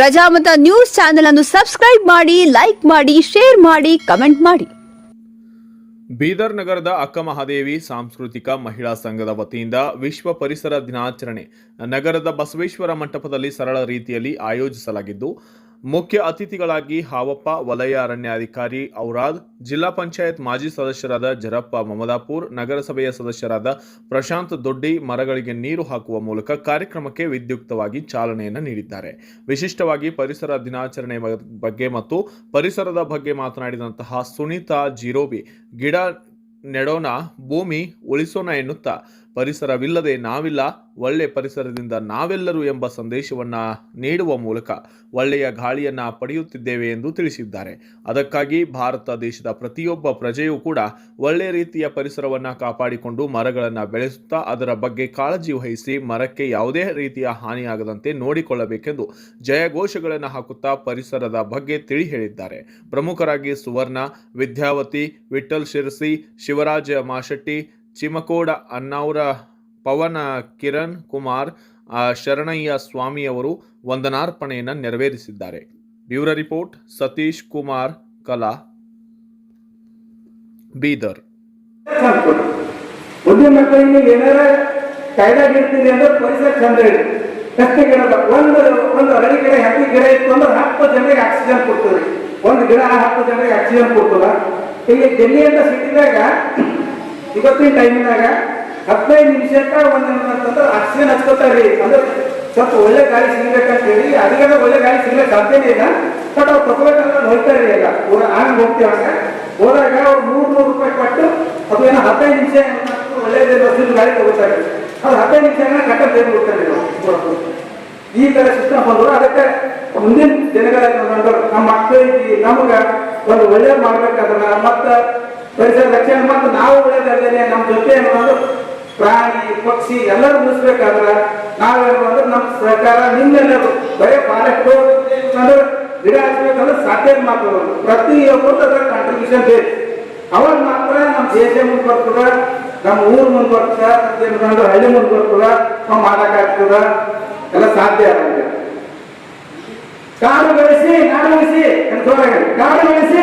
Prajamata news channel ಅನ್ನು subscribe ಮಾಡಿ, like ಮಾಡಿ, ಶೇರ್ ಮಾಡಿ, ಕಮೆಂಟ್ ಮಾಡಿ. ಬೀದರ್ ನಗರದ ಅಕ್ಕ ಮಹಾದೇವಿ ಸಾಂಸ್ಕೃತಿಕ ಮಹಿಳಾ ಸಂಘದ ವತಿಯಿಂದ ವಿಶ್ವ ಪರಿಸರ ದಿನಾಚರಣೆ ನಗರದ ಬಸವೇಶ್ವರ ಮಂಟಪದಲ್ಲಿ ಸರಳ ರೀತಿಯಲ್ಲಿ ಆಯೋಜಿಸಲಾಗಿದ್ದು ಮುಖ್ಯ ಅತಿಥಿಗಳಾಗಿ ಹಾವಪ್ಪ ವಲಯ ಅರಣ್ಯಾಧಿಕಾರಿ ಔರಾದ್, ಜಿಲ್ಲಾ ಪಂಚಾಯತ್ ಮಾಜಿ ಸದಸ್ಯರಾದ ಜರಪ್ಪ ಮಮದಾಪುರ್, ನಗರಸಭೆಯ ಸದಸ್ಯರಾದ ಪ್ರಶಾಂತ್ ದೊಡ್ಡಿ ಮರಗಳಿಗೆ ನೀರು ಹಾಕುವ ಮೂಲಕ ಕಾರ್ಯಕ್ರಮಕ್ಕೆ ವಿದ್ಯುಕ್ತವಾಗಿ ಚಾಲನೆಯನ್ನು ನೀಡಿದ್ದಾರೆ. ವಿಶಿಷ್ಟವಾಗಿ ಪರಿಸರ ದಿನಾಚರಣೆ ಬಗ್ಗೆ ಮತ್ತು ಪರಿಸರದ ಬಗ್ಗೆ ಮಾತನಾಡಿದಂತಹ ಸುನೀತಾ ಜಿರೋಬಿ, ಗಿಡ ನೆಡೋಣ, ಭೂಮಿ ಉಳಿಸೋಣ ಎನ್ನುತ್ತಾ ಪರಿಸರವಿಲ್ಲದೆ ನಾವಿಲ್ಲ, ಒಳ್ಳೆ ಪರಿಸರದಿಂದ ನಾವೆಲ್ಲರೂ ಎಂಬ ಸಂದೇಶವನ್ನ ನೀಡುವ ಮೂಲಕ ಒಳ್ಳೆಯ ಗಾಳಿಯನ್ನು ಪಡೆಯುತ್ತಿದ್ದೇವೆ ಎಂದು ತಿಳಿಸಿದ್ದಾರೆ. ಅದಕ್ಕಾಗಿ ಭಾರತ ದೇಶದ ಪ್ರತಿಯೊಬ್ಬ ಪ್ರಜೆಯೂ ಕೂಡ ಒಳ್ಳೆ ರೀತಿಯ ಪರಿಸರವನ್ನ ಕಾಪಾಡಿಕೊಂಡು ಮರಗಳನ್ನು ಬೆಳೆಸುತ್ತಾ ಅದರ ಬಗ್ಗೆ ಕಾಳಜಿ ವಹಿಸಿ ಮರಕ್ಕೆ ಯಾವುದೇ ರೀತಿಯ ಹಾನಿಯಾಗದಂತೆ ನೋಡಿಕೊಳ್ಳಬೇಕೆಂದು ಜಯಘೋಷಗಳನ್ನು ಹಾಕುತ್ತಾ ಪರಿಸರದ ಬಗ್ಗೆ ತಿಳಿ ಹೇಳಿದ್ದಾರೆ. ಪ್ರಮುಖರಾಗಿ ಸುವರ್ಣ, ವಿದ್ಯಾವತಿ ವಿಠಲ್ ಶಿರಸಿ, ಶಿವರಾಜ ಮಾಶೆಟ್ಟಿ ಚಿಮಕೋಡ ಅನ್ನವರ ಪವನ ಕಿರಣ್ ಕುಮಾರ್ ಶರಣಯ್ಯ ಸ್ವಾಮಿಯವರು ವಂದನಾರ್ಪಣೆಯನ್ನು ನೆರವೇರಿಸಿದ್ದಾರೆ. Bureau report, Satish Kumar, Kala, Bidar. ಏನಾರ ಒಂದು ಗಿಡ ಹತ್ತಿ ಜನರಿಗೆ ಆಕ್ಸಿಜನ್ ಕೊಡ್ತದೆ ಒಂದು ಈಗ ಡೆಲ್ಲಿಯಿಂದ ಸಿಟಿದಾಗ ಇವತ್ತಿನ ಟೈಮಿನಾಗ ಹದಿನೈದು ನಿಮಿಷಕ್ಕೆ ಒಂದು ಅಂತಂದ್ರೆ ಆಕ್ಸಿಜನ್ ಹಚ್ಕೋತಾರ್ರಿ. ಅಂದ್ರೆ ಸ್ವಲ್ಪ ಒಳ್ಳೆ ಗಾಳಿ ಸಿಗ್ಬೇಕಂತ ಹೇಳಿ ಅದಕ್ಕೆ ಒಳ್ಳೆ ಗಾಳಿ ಸಿಗ್ಲಿಕ್ಕೆ ಸಾಧ್ಯನೇ ಇಲ್ಲ. ಬಟ್ ಅವ್ರು ತಗೋಬೇಕಂದ್ರೆ ಹೋಗ್ತಾರೆ ಎಲ್ಲ ಊರ ಹಂಗೆ ಹೋಗ್ತೀವಾಗ ಹೋದಾಗ ಅವ್ರು ನೂರು ನೂರು ರೂಪಾಯಿ ಕೊಟ್ಟು ಅದು ಏನೋ ಹದಿನೈದು ನಿಮಿಷ ಒಳ್ಳೆಯದೇ ಬಸ್ಸಿನ ಗಾಡಿ ತಗೋತಾರೆ. ಅದು ಹದಿನೈದು ನಿಮಿಷ ಕಟ್ಟ ಬೇರೆ ಹೋಗ್ತಾರೆ. ಈ ಥರ ಸಿಸ್ಟಮ್ ಬಂದ್ರು ಅದಕ್ಕೆ ಮುಂದಿನ ದಿನಗಳಲ್ಲಿ ನಮ್ಮ ಮಕ್ಕಳಿಗೆ, ನಮ್ಗೆ ಒಂದು ಒಳ್ಳೇದು ಮಾಡ್ಬೇಕಾದ್ರೆ ಮತ್ತ ಪರಿಸರ ರಕ್ಷಣೆ ಮತ್ತು ನಾವು ಒಳ್ಳೇದಲ್ಲೇ ನಮ್ಮ ಜೊತೆ ಅನ್ನೋದು ಪ್ರಾಣಿ, ಪಕ್ಷಿ ಎಲ್ಲರೂ ಉಳಿಸ್ಬೇಕಾದ್ರೆ ನಾವೇನು ಅಂದ್ರೆ ನಮ್ಮ ಸರ್ಕಾರ ನಿಮ್ಮೆಲ್ಲರೂ. ಬರೀ ಫಾರೆಸ್ಟ್ ಅಂದ್ರೆ ಗಿಡ ಹಚ್ಬೇಕಂದ್ರೆ ಸಾಧ್ಯ ಮಾತು ಪ್ರತಿಯೊಬ್ಬರು ಅದರ ಕಾಂಟ್ರಿಬ್ಯೂಷನ್ ಬೇಕು. ಅವಾಗ ಮಾತ್ರ ನಮ್ಮ ದೇಶ ಮುಂದೆ ಬರ್ತದ, ನಮ್ಮ ಊರ್ ಮುಂದೆ ಬರ್ತದ ಅಂದ್ರೆ ಹಳ್ಳಿ ಮುಂದೆ ಬರ್ತದ, ನಾವು ಮಾಡಕ್ಕಾಗ್ತದ ಎಲ್ಲ ಸಾಧ್ಯ ಆಗುತ್ತೆ. ಕಾಡು ಬೆಳೆಸಿ, ನಾಡು ಬೆಳೆಸಿ ಅಂತ. ಕಾಡು ಬೆಳೆಸಿ.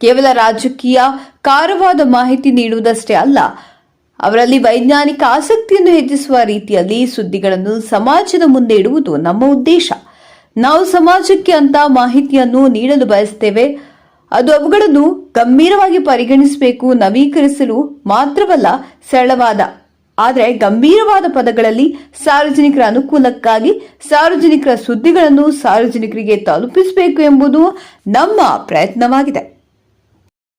ಕೇವಲ ರಾಜಕೀಯ ಕಾರವಾದ ಮಾಹಿತಿ ನೀಡುವುದಷ್ಟೇ ಅಲ್ಲ, ಅವರಲ್ಲಿ ವೈಜ್ಞಾನಿಕ ಆಸಕ್ತಿಯನ್ನು ಹೆಚ್ಚಿಸುವ ರೀತಿಯಲ್ಲಿ ಸುದ್ದಿಗಳನ್ನು ಸಮಾಜದ ಮುಂದೆ ಇಡುವುದು ನಮ್ಮ ಉದ್ದೇಶ. ನಾವು ಸಮಾಜಕ್ಕೆ ಅಂತ ಮಾಹಿತಿಯನ್ನು ನೀಡಲು ಬಯಸ್ತೇವೆ. ಅದು ಅವುಗಳನ್ನು ಗಂಭೀರವಾಗಿ ಪರಿಗಣಿಸಬೇಕು, ನವೀಕರಿಸಲು ಮಾತ್ರವಲ್ಲ, ಸರಳವಾದ, ಆದರೆ ಗಂಭೀರವಾದ ಪದಗಳಲ್ಲಿ ಸಾರ್ವಜನಿಕರ ಅನುಕೂಲಕ್ಕಾಗಿ ಸಾರ್ವಜನಿಕರ ಸುದ್ದಿಗಳನ್ನು ಸಾರ್ವಜನಿಕರಿಗೆ ತಲುಪಿಸಬೇಕು ಎಂಬುದು ನಮ್ಮ ಪ್ರಯತ್ನವಾಗಿದೆ.